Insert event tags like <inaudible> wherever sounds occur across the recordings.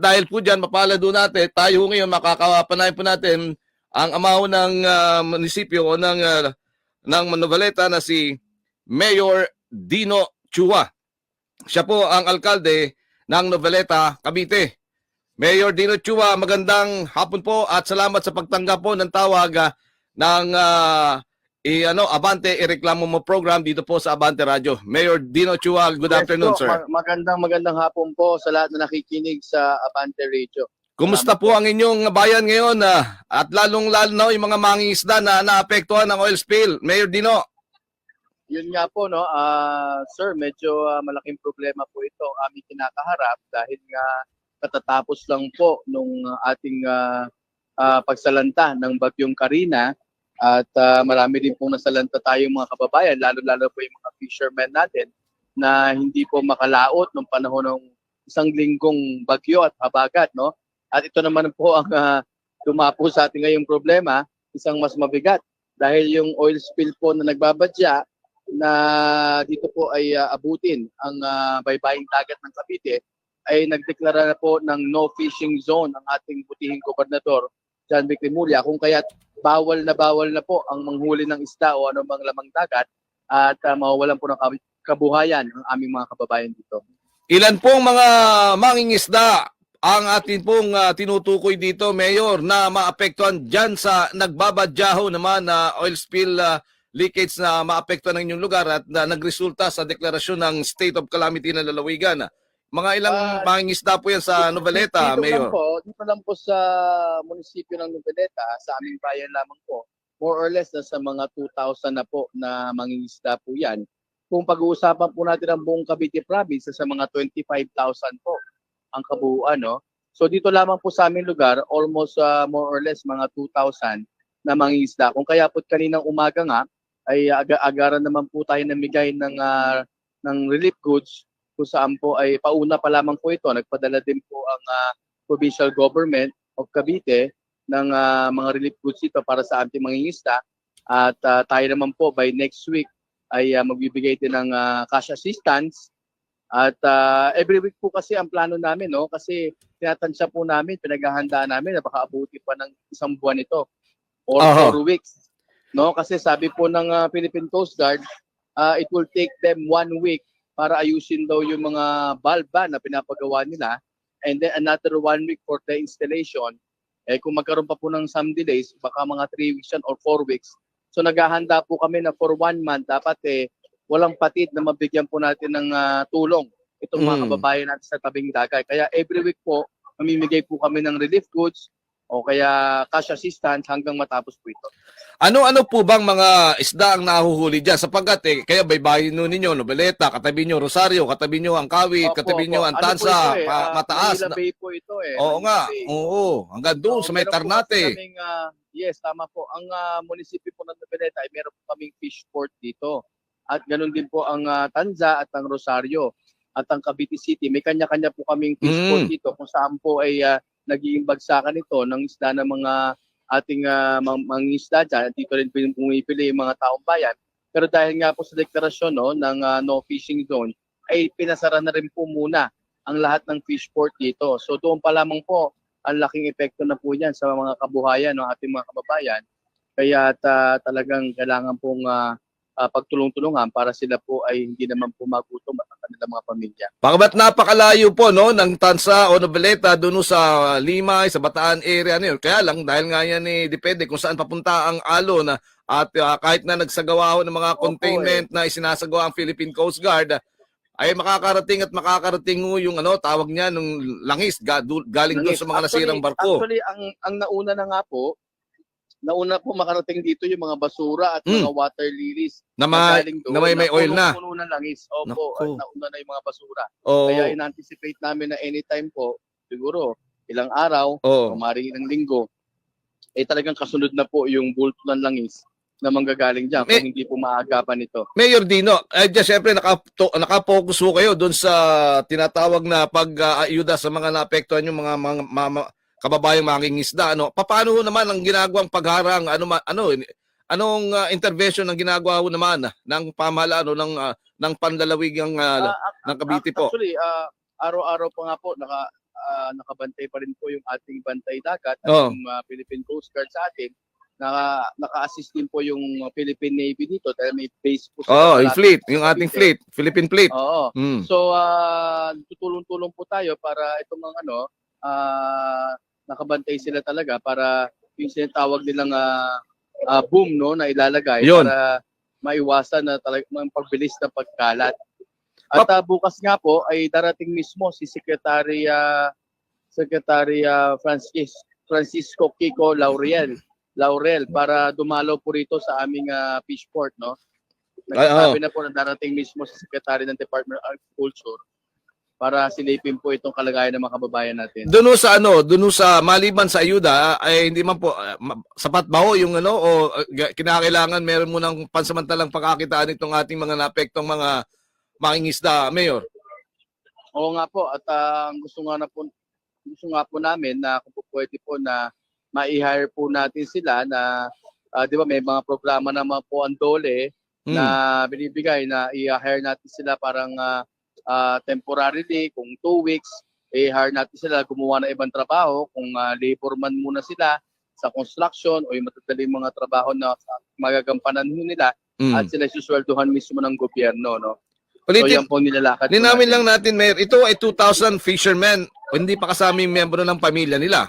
dahil po dyan, mapalad doon natin, tayo ngayon makakapanayin po natin ang amaw ng ah, munisipyo o ng, ah, ng Manovaleta na si Mayor Dino Chua. Siya po ang alkalde ng Noveleta, Cavite. Mayor Dino Chua, magandang hapon po at salamat sa pagtanggap po ng tawag ah, ng ah, i, ano, Abante ireklamo mo program dito po sa Abante Radio. Mayor Dino Chua, good Yes afternoon, po, sir. ma- magandang magandang hapon po sa lahat na nakikinig sa Abante Radio. Kumusta po ang inyong bayan ngayon ah, at lalong-lalo na yung mga mangingisda na naapektuhan ng oil spill? Mayor Dino, Yun nga po no, ah sir, medyo ah, malaking problema po ito ang aming kinakaharap dahil nga katatapos lang po nung ah, ating ah, ah, pagsalanta ng bagyong Karina at ah, marami din pong nasalanta tayong mga kababayan, lalo-lalo po yung mga fishermen natin na hindi po makalaot nung panahon ng isang linggong bagyo at habagat, no? At ito naman po ang ah, dumapo sa ating ngayong problema, isang mas mabigat dahil yung oil spill po na nagbabadya na dito po ay ah, abutin ang ah, baybaying dagat ng Cavite ay nagdeklara na po ng no fishing zone ang ating butihing gobernador John Vic Remulla kung kaya't bawal na bawal na po ang manghuli ng isda o anumang lamang dagat at uh, mawawalan po ng kab- kabuhayan ang aming mga kababayan dito. ilan pong mga mangingisda ang atin pong ah, tinutukoy dito, Mayor, na maapektuhan dyan sa nagbabadyaho naman na oil spill ah, leakage na maapektuhan ng inyong lugar at na nagresulta sa deklarasyon ng state of calamity ng lalawigan. Mga ilang Ah, mangingisda po yan sa Noveleta, dito Mayor? Lang po, dito lang po sa munisipyo ng Noveleta, sa aming bayan lamang po, more or less nasa mga 2,000 na po na mangingisda po yan. Kung pag-uusapan po natin ang buong Cavite province, sa mga 25,000 po ang kabuuan. No? So dito lamang po sa aming lugar, almost ah, more or less mga 2,000 na mangingisda. Kung kaya po kaninang umaga nga, ay aga-agaran naman po tayo namigay ng, ah, ng relief goods kung saan po ay pauna pa lamang po ito. Nagpadala din po ang ah, provincial government of Cavite ng ah, mga relief goods ito para sa ating mangingisda. At ah, tayo naman po by next week ay ah, magbibigay din ng ah, cash assistance. At ah, every week po kasi ang plano namin, no? Kasi tinatansya po namin, pinaghahandaan namin na baka abuti pa ng isang buwan ito or Aha. four weeks. No? Kasi sabi po ng ah, Philippine Coast Guard, ah, it will take them one week para ayusin daw yung mga balba na pinapagawa nila and then another one week for the installation. Eh kung magkaroon pa po ng some delays, baka mga 3 weeks yan or 4 weeks. So naghahanda po kami na for one month, dapat eh walang patid na mabigyan po natin ng ah, tulong itong mga Mm. kababayan natin sa tabing dagat. Kaya every week po, mamimigay po kami ng relief goods o kaya cash assistance hanggang matapos po ito. Ano-ano po bang mga isda ang nahuhuli dyan? Sapagkat eh, kaya baybayin nun ninyo, Noveleta, katabi nyo Rosario, katabi nyo ang Kawit, Opo, katabi nyo opo. ang Ano Tansa, ito eh, pa- ah, mataas. Manila Bay po ito eh. oo Manila nga, Bay. oo. Hanggang doon So, sa may kasi kaming, ah, yes, tama po. Ang ah, munisipyo po ng Noveleta ay meron po kaming fish port dito. At ganun din po ang ah, Tanza at ang Rosario at ang Cavite City. May kanya-kanya po kaming fish Mm. port dito kung saan po ay ah, nagiging bagsakan ito ng isda ng mga ating uh, mga, mga isda dyan. Dito rin pumipili yung mga taong bayan. Pero dahil nga po sa deklarasyon no, ng ah, no fishing zone, ay pinasara na rin po muna ang lahat ng fish port dito. So doon pa lamang po ang laking epekto na po yan sa mga kabuhayan ng ating mga kababayan. Kaya ta, talagang kailangan pong ah, ah, pagtulong-tulungan para sila po ay hindi naman po magutom at kanilang mga pamilya. Pagamat napakalayo po no ng Tansa o Noveleta doon sa Limay, sa Bataan area niyo. Kaya lang dahil nga yan eh depende kung saan papunta ang alon na at ah, kahit na nagsagawa ho ng mga Opo, containment na isinasagawa ang Philippine Coast Guard ay makakarating at makakarating ho yung ano tawag niya nung langis galing doon sa mga Actually- nasirang barko. Actually, ang, ang nauna na nga po, nauna po makarating dito yung mga basura at Mm. mga water lilies Na, ma- galing doon na may, may oil na. Puno ng langis. Opo, Naku. at nauna na yung mga basura. Oo. Kaya in-anticipate namin na anytime po, siguro ilang araw, Oo. o maaaring ilang linggo, eh talagang kasunod na po yung bulto ng langis na manggagaling dyan May- kung hindi po maagapan ito. Mayor Dino, eh dyan syempre nakato, nakafocus ho kayo doon sa tinatawag na pag-ayuda sa mga naapektuhan yung mga, mga, mga kababayang mangingisda. Ano, paano ho naman ang ginagawang pagharang ano ano anong ah, intervention ang ginagawa ho naman ah, ng pamahalaan o ng ah, ng panlalawigang ah, Ah, ng Cavite po? Actually, ah, araw-araw pa nga po naka ah, nakabantay pa rin po yung ating bantay dagat at Oo. yung ah, Philippine Coast Guard sa atin. Naka, naka-assist din po yung Philippine Navy dito dahil may base po Oh, sila yung fleet, sa yung ating Cavite. fleet, Philippine fleet. Oo. Mm. So, ah, tutulong-tulong po tayo para itong mga ano, ah, nakabantay sila talaga para yung sinatawag nilang ah, ah, boom no na ilalagay Yun. para maiwasan na talaga ang pagbilis ng pagkalat. At ah, bukas nga po ay darating mismo si Secretary ah, Secretary ah, Francis Francisco Kiko Laurel Laurel para dumalaw po rito sa aming ah, fishport no. Nagsasabi na po na darating mismo si Secretary ng Department of Agriculture para silipin po itong kalagayan ng mga kababayan natin. Doon sa ano, doon sa maliban sa ayuda ay hindi man po ma- sapat ba ho yung ano o ga- kinakailangan meron mo ng pansamantalang pagkakitaan itong ating mga napektong mga mangingisda, Mayor. Oo nga po at ah, gusto nga na po gusto nga po namin na kung po pwede po na ma-hire po natin sila na ah, 'di ba may mga programa naman po ang DOLE Mm. na binibigay na i-hire natin sila parang ah, ah, temporarily kung two weeks i-hire natin sila gumawa ng ibang trabaho kung ah, laborman muna sila sa construction o yung matataling mga trabaho na magagampanan nila Mm. at sila susweldohan mismo ng gobyerno no. So Ulitin, yan po nilalakad natin. lang natin, Mayor. Ito ay 2,000 fishermen. Hindi pa kasama yung miyembro ng pamilya nila.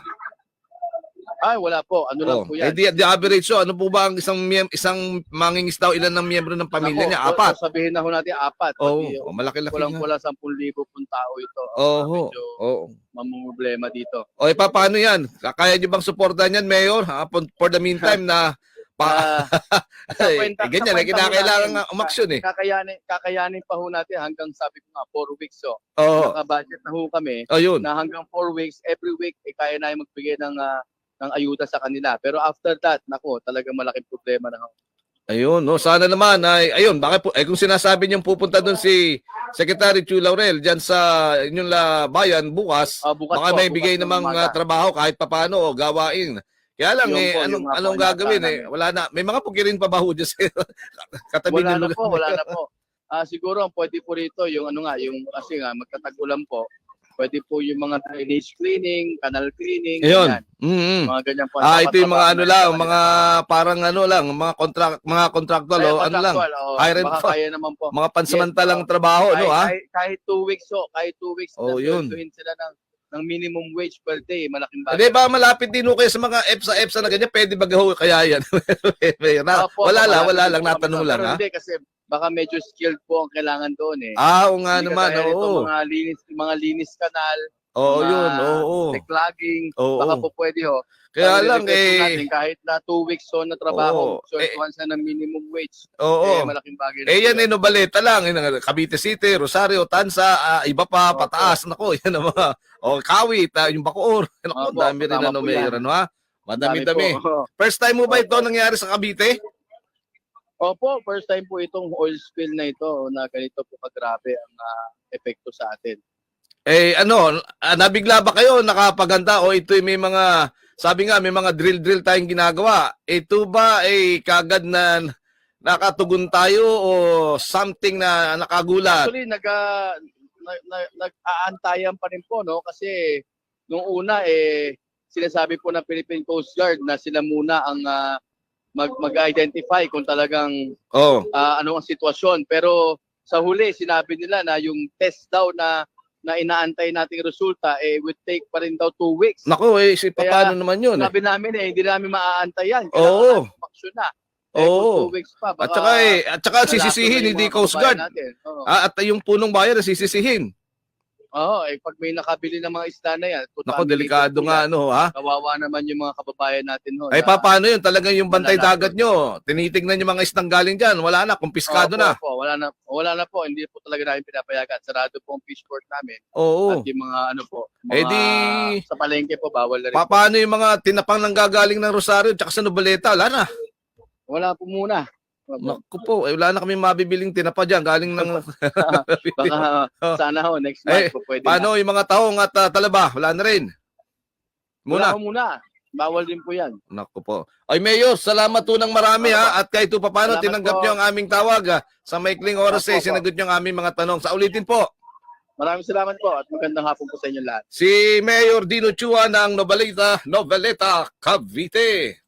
Ay, wala po. Ano lang Oh, po eh, yan. di, the average so, ano po ba ang isang miyem, isang mangingisda o ilan ng miyembro ng pamilya Ako, niya? Apat. so sabihin na ho natin apat. Oo, Pati, oh, malaki-laki Kulang na. pula 10,000 pong tao ito. Oo. Medyo Oo. mamumroblema dito. O, eh, pa, paano yan? Kaya niyo bang suportahan yan, Mayor? Ha? For, for the meantime na pa, Ah, <laughs> sa eh, kwenta- eh, ganyan, sa eh, kwenta ho kinakailangan natin, nga umaksyon eh. kakayanin, kakayanin pa ho natin hanggang sabi ko nga 4 weeks. So, Oo. naka-budget na ho kami Oh, yun. na hanggang 4 weeks, every week, eh, kaya na magbigay ng, ah, ng ayuda sa kanila. Pero after that, nako, talagang malaking problema na ho. Ayun, no, sana naman ay ayun, bakit po eh kung sinasabi niyo pupunta doon si Secretary Chu Laurel diyan sa inyong la bayan bukas, Ah, bukas baka po, may bukas bigay ng namang ah, trabaho kahit papaano o gawain. Kaya lang Yun eh po, anong po anong ang gagawin eh wala na may mga pukirin pa ba ho dyan sa <laughs> katabi Wala na po, wala na po. Ah, siguro ang pwede po rito yung ano nga, yung kasi nga magkatag-ulan po. Pwede po yung mga drainage cleaning, canal cleaning, Ayun. ganyan. Mm. Mga ganyan po. Ah, ito yung mga ano na lang, mga parang ano lang, mga contract mga contractual o ano lang, oo. hire and Baka kaya naman po. mga pansamantalang Yes, trabaho, kahit, no ha? kahit, kahit two weeks so, kahit two weeks Oh, na yun. sila ng ng minimum wage per day, malaking bagay. Hindi ba malapit din ho kayo sa mga EPSA EPSA na ganyan, pwede ba ho kaya yan? Na- Opo, wala lang, wala lang po kami natanong lang Pero ha. Hindi kasi baka medyo skilled po ang kailangan doon eh. Ah, oo nga Hindi naman, oo. Mga linis, mga linis kanal, Oo, mga yun, oo. declogging, Oo. baka po pwede ho. Kaya Ang lang eh, natin, kahit na two weeks so na trabaho, Oo. so Eh, once na ng minimum wage, eh, oo. malaking bagay. Eh yan eh, Nobaleta lang, yun, ang Cavite City, Rosario, Tansa, ah, iba pa, Opo. pataas, nako, <laughs> yan ang mga, oh, Kawit, ah, yung Bacoor, <laughs> nako, Opo, dami rin ano, ano ha? Madami-dami. <laughs> First time mo ba ito nangyari sa Cavite? Opo, first time po itong oil spill na ito na ganito po kagrabe ang ah, epekto sa atin. Eh ano, ah, nabigla ba kayo nakapaganda o ito may mga sabi nga may mga drill-drill tayong ginagawa. Ito ba ay kagad na nakatugon tayo o something na nakagulat? Actually, nag, nag, nag, nag-aantayan pa rin po, no? Kasi nung una, eh, sinasabi po ng Philippine Coast Guard na sila muna ang ah, mag, mag-identify kung talagang Oh. ah, ano ang sitwasyon. Pero sa huli, sinabi nila na yung test daw na na inaantay nating resulta eh would take pa rin daw two weeks. Nako eh, si paano naman yun? Eh? Sabi namin eh, hindi namin maaantay yan. Oo. Aksyon na. Eh, Oo. two weeks pa, baka At saka eh, at saka sisisihin hindi Coast Guard. natin. Oo. Ah, at yung punong bayan sisisihin. Oo, eh pag may nakabili ng mga isda na yan, Nako, delikado nga ano ha. Kawawa naman yung mga kababayan natin ho. Ay na- paano yun? Talagang yung bantay dagat nyo. Tinitignan yung mga isdang galing dyan. Wala na, kumpiskado na. po, po, wala na. Wala na po, hindi po talaga namin pinapayagan. Sarado po ang fish port namin. Oo. At yung mga ano po, mga Eh di- sa palengke po, bawal na rin. Pa- paano yung mga tinapang nang gagaling ng Rosario tsaka sa Nobaleta? Wala na. Wala po muna. Naku po, eh, wala na kami mabibiling tinapa dyan galing ng... <laughs> <laughs> Baka Oh. sana ho, next Eh, month po pwede paano yung mga taong at ah, talaba? Wala na rin. na. Wala Muna. ho muna. Bawal din po yan. Naku po. Ay, Mayor, salamat po ng marami ha. At kahit pa paano, Salamat tinanggap po. nyo ang aming tawag. ah. Sa maikling oras eh, sinagot nyo ang aming mga tanong. Sa ulitin po. Maraming salamat po at magandang hapon po sa inyo lahat. Si Mayor Dino Chua ng Noveleta, Noveleta, Cavite.